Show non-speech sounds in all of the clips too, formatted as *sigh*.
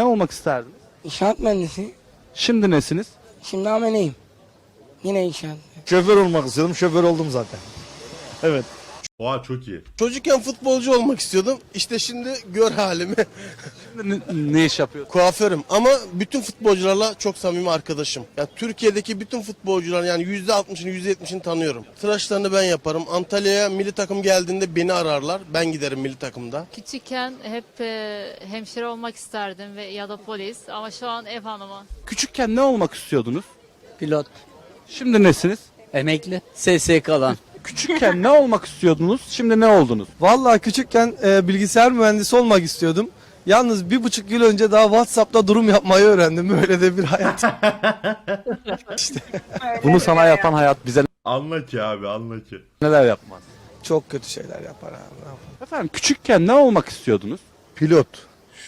Ne olmak isterdiniz? İnşaat mühendisi. Şimdi nesiniz? Şimdi ameleyim. Yine inşaat. Şoför olmak istiyordum. Şoför oldum zaten. Evet. Oha çok iyi. Çocukken futbolcu olmak istiyordum. İşte şimdi gör halimi. Şimdi ne, ne iş yapıyorsunuz? Kuaförüm ama bütün futbolcularla çok samimi arkadaşım. Yani Türkiye'deki bütün futbolcular yani %60'ını %70'ini tanıyorum. Tıraşlarını ben yaparım. Antalya'ya milli takım geldiğinde beni ararlar. Ben giderim milli takımda. Küçükken hep e, hemşire olmak isterdim ve ya da polis ama şu an ev hanımı. Küçükken ne olmak istiyordunuz? Pilot. Şimdi nesiniz? Emekli. SSK'dan. Küçükken ne olmak istiyordunuz? Şimdi ne oldunuz? Vallahi küçükken e, bilgisayar mühendisi olmak istiyordum. Yalnız bir buçuk yıl önce daha WhatsApp'ta durum yapmayı öğrendim. Böyle de bir hayat. *laughs* Bunu sana yapan hayat bize Anla ki abi anla ki. neler yapmaz? Çok kötü şeyler yapar abi. ne yapalım. Efendim küçükken ne olmak istiyordunuz? Pilot.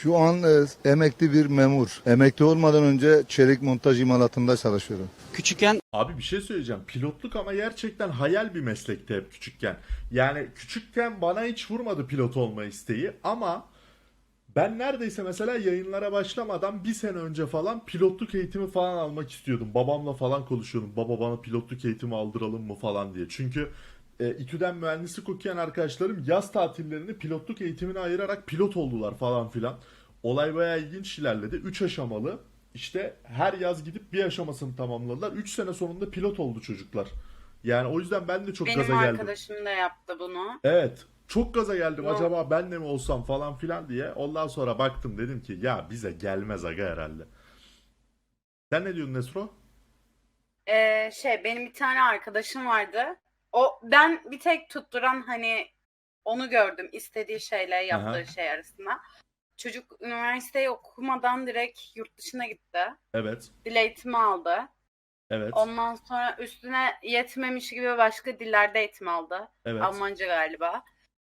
Şu an e, emekli bir memur. Emekli olmadan önce çelik montaj imalatında çalışıyorum. Küçükken Abi bir şey söyleyeceğim. Pilotluk ama gerçekten hayal bir meslekti hep küçükken. Yani küçükken bana hiç vurmadı pilot olma isteği ama ben neredeyse mesela yayınlara başlamadan bir sene önce falan pilotluk eğitimi falan almak istiyordum. Babamla falan konuşuyordum. Baba bana pilotluk eğitimi aldıralım mı falan diye. Çünkü e, İTÜ'den mühendislik okuyan arkadaşlarım yaz tatillerini pilotluk eğitimine ayırarak pilot oldular falan filan. Olay bayağı ilginç ilerledi. 3 aşamalı. İşte her yaz gidip bir aşamasını tamamladılar. 3 sene sonunda pilot oldu çocuklar. Yani o yüzden ben de çok Benim gaza geldim. arkadaşım da yaptı bunu. Evet. Çok gaza geldim. Yok. Acaba ben de mi olsam falan filan diye. Ondan sonra baktım dedim ki ya bize gelmez aga herhalde. Sen ne diyorsun Nesro? Ee, şey benim bir tane arkadaşım vardı. O ben bir tek tutturan hani onu gördüm istediği şeyle yaptığı Aha. şey arasında. Çocuk üniversiteyi okumadan direkt yurt dışına gitti. Evet. Dil eğitimi aldı. Evet. Ondan sonra üstüne yetmemiş gibi başka dillerde eğitim aldı. Evet. Almanca galiba.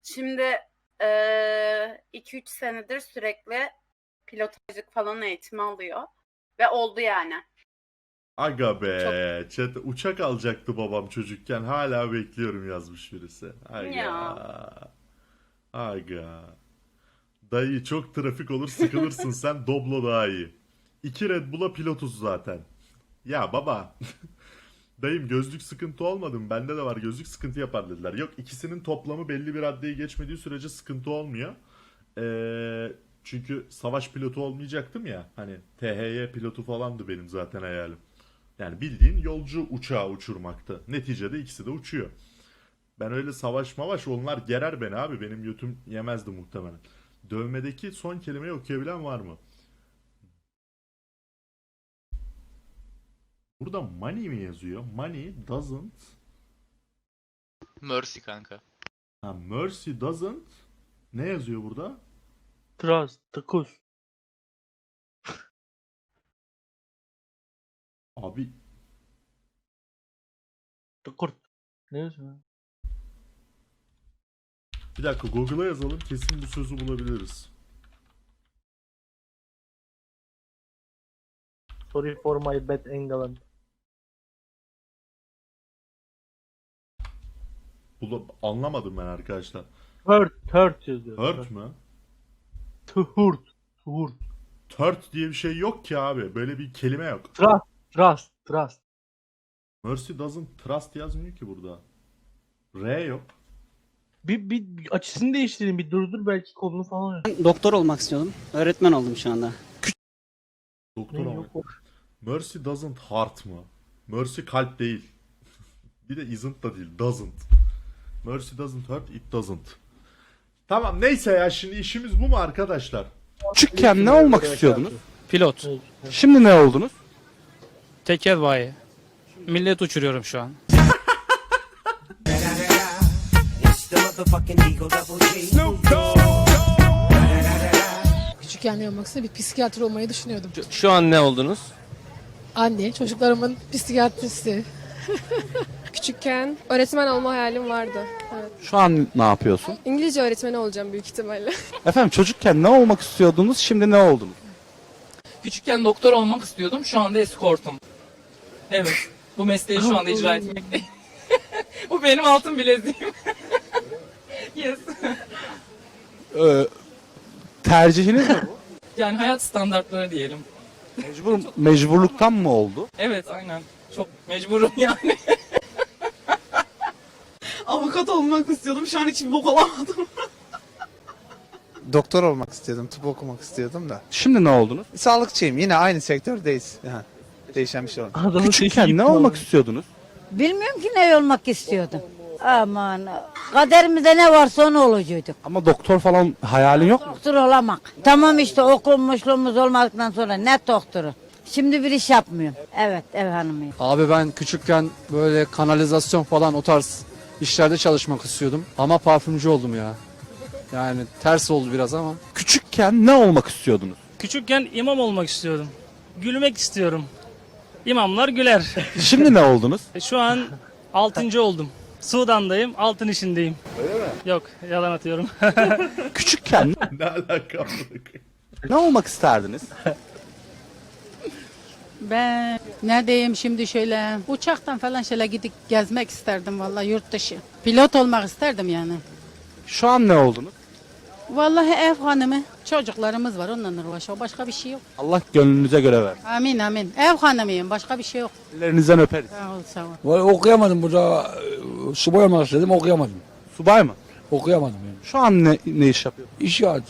Şimdi 2-3 senedir sürekli pilotajlık falan eğitimi alıyor. Ve oldu yani. Aga be. Chat, uçak alacaktı babam çocukken. Hala bekliyorum yazmış birisi. Aga. Ya. Aga. Dayı çok trafik olur sıkılırsın *laughs* sen Doblo daha iyi. İki Red Bull'a pilotuz zaten. Ya baba. *laughs* Dayım gözlük sıkıntı olmadı mı? Bende de var gözlük sıkıntı yapar dediler. Yok ikisinin toplamı belli bir raddeyi geçmediği sürece sıkıntı olmuyor. Ee, çünkü savaş pilotu olmayacaktım ya. Hani THY pilotu falandı benim zaten hayalim. Yani bildiğin yolcu uçağı uçurmaktı. Neticede ikisi de uçuyor. Ben öyle savaş mavaş onlar gerer beni abi. Benim götüm yemezdi muhtemelen. Dövmedeki son kelimeyi okuyabilen var mı? Burada money mi yazıyor? Money doesn't Mercy kanka. ha, mercy doesn't ne yazıyor burada? Trust, takus. Abi Takurt. Ne yazıyor? Bir dakika Google'a yazalım kesin bu sözü bulabiliriz. Sorry for my bad England. Bula- anlamadım ben arkadaşlar. Hurt, hurt yazıyor. Hurt mü? Tuhurt. Tuhurt. Turt diye bir şey yok ki abi. Böyle bir kelime yok. Trust, trust, trust. Mercy doesn't trust yazmıyor ki burada. R yok. Bir, bir, açısını değiştirin bir durdur belki kolunu falan. doktor olmak istiyordum. Öğretmen oldum şu anda. Doktor Ne ama. yok o? Mercy doesn't heart mı? Mercy kalp değil. *laughs* bir de isn't da değil. Doesn't. Mercy doesn't hurt, it doesn't. Tamam neyse ya şimdi işimiz bu mu arkadaşlar? Küçükken ne olmak istiyordunuz? Pilot. Şimdi ne oldunuz? Teker bayi. Millet uçuruyorum şu an. Küçükken ne olmak istedim? Bir psikiyatr olmayı düşünüyordum. Şu an ne oldunuz? Anne, çocuklarımın psikiyatristi. *laughs* Küçükken öğretmen olma hayalim vardı. Evet. Şu an ne yapıyorsun? İngilizce öğretmeni olacağım büyük ihtimalle. *laughs* Efendim çocukken ne olmak istiyordunuz? Şimdi ne oldunuz? Küçükken doktor olmak istiyordum. Şu anda eskortum. Evet. Bu mesleği şu anda icra *laughs* etmekteyim. Bu benim altın bileziğim. Yes. Ee, tercihiniz mi bu? Yani hayat standartları diyelim. Mecbur, mecburluktan mı oldu? Evet aynen. Çok mecburum yani. *laughs* Avukat olmak istiyordum. Şu an hiç bok olamadım. Doktor olmak istiyordum, tıp okumak istiyordum da. Şimdi ne oldunuz? Sağlıkçıyım, yine aynı sektördeyiz. Değişen bir şey oldu. Küçükken ne olmak istiyordunuz? Bilmiyorum ki ne olmak istiyordum. Aman kaderimizde ne varsa onu olacaktık. Ama doktor falan hayalin yok mu? Doktor olamak. Tamam işte okumuşluğumuz olmadıktan sonra ne doktoru? Şimdi bir iş yapmıyorum. Evet ev hanımıyım. Abi ben küçükken böyle kanalizasyon falan o tarz işlerde çalışmak istiyordum. Ama parfümcü oldum ya. Yani ters oldu biraz ama. Küçükken ne olmak istiyordunuz? Küçükken imam olmak istiyordum. Gülmek istiyorum. İmamlar güler. Şimdi ne oldunuz? Şu an altıncı oldum. Sudan'dayım, altın işindeyim. Öyle mi? Yok, yalan atıyorum. *laughs* Küçükken ne alaka ne olmak isterdiniz? Ben neredeyim şimdi şöyle uçaktan falan şöyle gidip gezmek isterdim vallahi yurt dışı. Pilot olmak isterdim yani. Şu an ne oldunuz? Vallahi ev hanımı çocuklarımız var onunla uğraşıyor başka bir şey yok. Allah gönlünüze göre ver. Amin amin. Ev hanımıyım başka bir şey yok. Ellerinizden öperiz. Sağ ol sağ ol. okuyamadım burada. Subay olmak istedim, okuyamadım. Subay mı? Okuyamadım yani. Şu an ne, ne iş yapıyorsunuz? İnşaat.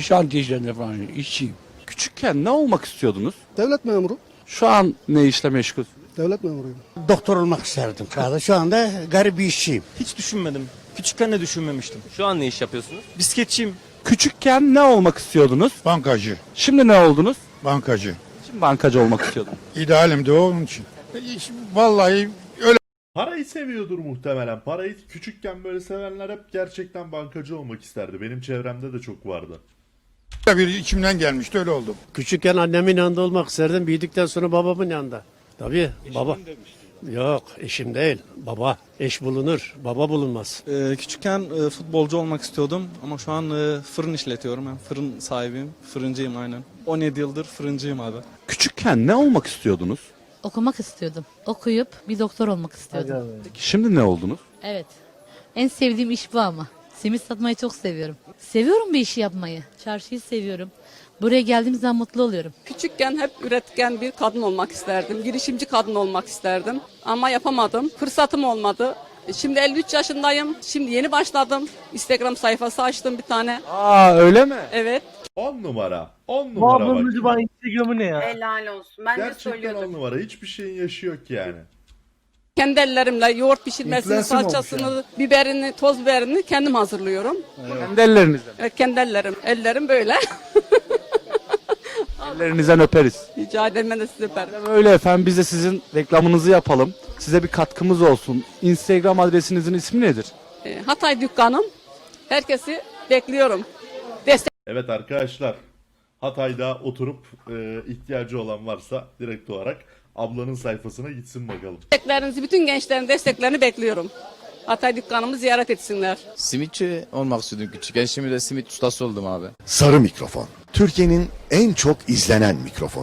Şantiye işlerinde falan işçiyim. Küçükken ne olmak istiyordunuz? Devlet memuru. Şu an ne işle meşgulsünüz? Devlet memuruyum. Doktor olmak isterdim. Şu anda garip bir işçiyim. Hiç düşünmedim. Küçükken de düşünmemiştim. Şu an ne iş yapıyorsunuz? Bisikletçiyim. Küçükken ne olmak istiyordunuz? Bankacı, Şimdi ne oldunuz? bankacı. Şimdi bankacı olmak istiyordum. İdealim de onun için. Vallahi Parayı seviyordur muhtemelen. Parayı küçükken böyle sevenler hep gerçekten bankacı olmak isterdi. Benim çevremde de çok vardı. bir içimden gelmişti öyle oldu. Küçükken annemin yanında olmak isterdim. Büyüdükten sonra babamın yanında. Tabii baba. Yok eşim değil. Baba. Eş bulunur. Baba bulunmaz. küçükken futbolcu olmak istiyordum ama şu an fırın işletiyorum. Ben fırın sahibiyim, fırıncıyım aynen. 17 yıldır fırıncıyım abi. Küçükken ne olmak istiyordunuz? Okumak istiyordum. Okuyup bir doktor olmak istiyordum. Peki şimdi ne oldunuz? Evet. En sevdiğim iş bu ama. Simit satmayı çok seviyorum. Seviyorum bir işi yapmayı. Çarşıyı seviyorum. Buraya geldiğim zaman mutlu oluyorum. Küçükken hep üretken bir kadın olmak isterdim. Girişimci kadın olmak isterdim. Ama yapamadım. Fırsatım olmadı. Şimdi 53 yaşındayım. Şimdi yeni başladım. Instagram sayfası açtım bir tane. Aa öyle mi? Evet. 10 numara. 10 numara bak. Instagram'ı ne ya? Helal olsun. Ben de Gerçekten söylüyordum. 10 numara. Hiçbir şeyin yaşı yok yani. Kendi ellerimle yoğurt pişirmesini, İnflasyon olmuş salçasını, biberini, toz biberini kendim hazırlıyorum. Kendi ellerinizle. Evet, kendi ellerim. Ellerim böyle. *laughs* Ellerinizden öperiz. Rica ederim ben de sizi öperim. Öyle efendim biz de sizin reklamınızı yapalım. Size bir katkımız olsun. Instagram adresinizin ismi nedir? Ee, Hatay dükkanım. Herkesi bekliyorum. Evet arkadaşlar. Hatay'da oturup e, ihtiyacı olan varsa direkt olarak ablanın sayfasına gitsin bakalım. Desteklerinizi, bütün gençlerin desteklerini bekliyorum. Hatay dükkanımı ziyaret etsinler. Simitçi olmak istiyordum küçükken. Şimdi de simit ustası oldum abi. Sarı mikrofon. Türkiye'nin en çok izlenen mikrofonu.